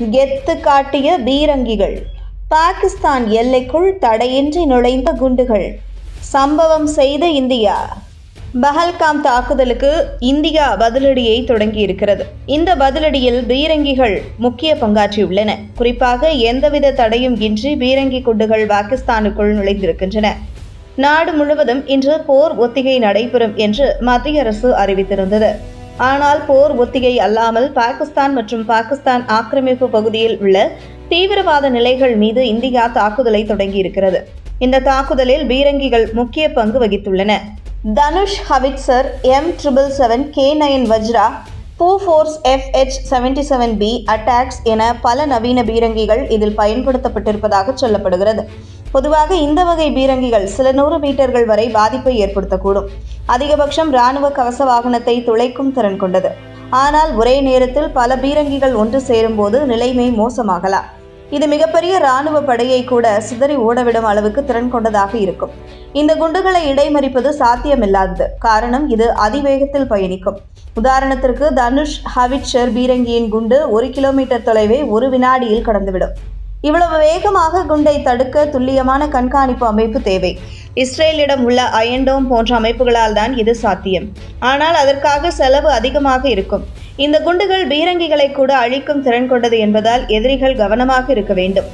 கெத்து காட்டிய பீரங்கிகள். பாகிஸ்தான் எல்லைக்குள் தடையின்றி நுழைந்த குண்டுகள். சம்பவம் செய்த இந்தியா. பஹல்காம் தாக்குதலுக்கு இந்தியா பதிலடியை தொடங்கியிருக்கிறது. இந்த பதிலடியில் பீரங்கிகள் முக்கிய பங்காற்றியுள்ளன. குறிப்பாக எந்தவித தடையும் இன்றி பீரங்கி குண்டுகள் பாகிஸ்தானுக்குள் நுழைந்திருக்கின்றன. நாடு முழுவதும் இன்று போர் ஒத்திகை நடைபெறும் என்று மத்திய அரசு அறிவித்திருந்தது. ஆனால் போர் ஒத்திகை அல்லாமல் பாகிஸ்தான் மற்றும் பாகிஸ்தான் ஆக்கிரமிப்பு பகுதியில் உள்ள தீவிரவாத நிலைகள் மீது இந்தியா தாக்குதலை தொடங்கியிருக்கிறது. இந்த தாக்குதலில் பீரங்கிகள் முக்கிய பங்கு வகித்துள்ளன. Dhanush howitzer M triple seven K nine Vajra Bofors FH seventy seven B attacks என பல நவீன பீரங்கிகள் இதில் பயன்படுத்தப்பட்டிருப்பதாக சொல்லப்படுகிறது. பொதுவாக இந்த வகை பீரங்கிகள் சில நூறு மீட்டர்கள் வரை பாதிப்பை ஏற்படுத்தக்கூடும். அதிகபட்சம் இராணுவ கவச வாகனத்தை துளைக்கும் திறன் கொண்டது. ஆனால் ஒரே நேரத்தில் பல பீரங்கிகள் ஒன்று சேரும்போது நிலைமை மோசமாகலாம். இது மிகப்பெரிய இராணுவ படையை கூட சிதறி ஓடவிடும் அளவுக்கு திறன் கொண்டதாக இருக்கும். இந்த குண்டுகளை இடைமறிப்பது சாத்தியமில்லாதது. காரணம் இது அதிவேகத்தில் பயணிக்கும். உதாரணத்திற்கு தனுஷ் ஹவிட்சர் பீரங்கியின் குண்டு ஒரு கிலோமீட்டர் தொலைவை ஒரு வினாடியில் கடந்துவிடும். இவ்வளவு வேகமாக குண்டை தடுக்க துல்லியமான கண்காணிப்பு அமைப்பு தேவை. இஸ்ரேலிடம் உள்ள அயன்டோம் போன்ற அமைப்புகளால் தான் இது சாத்தியம். ஆனால் அதற்காக செலவு அதிகமாக இருக்கும். இந்த குண்டுகள் பீரங்கிகளை கூட அழிக்கும் திறன் கொண்டது என்பதால் எதிரிகள் கவனமாக இருக்க வேண்டும்.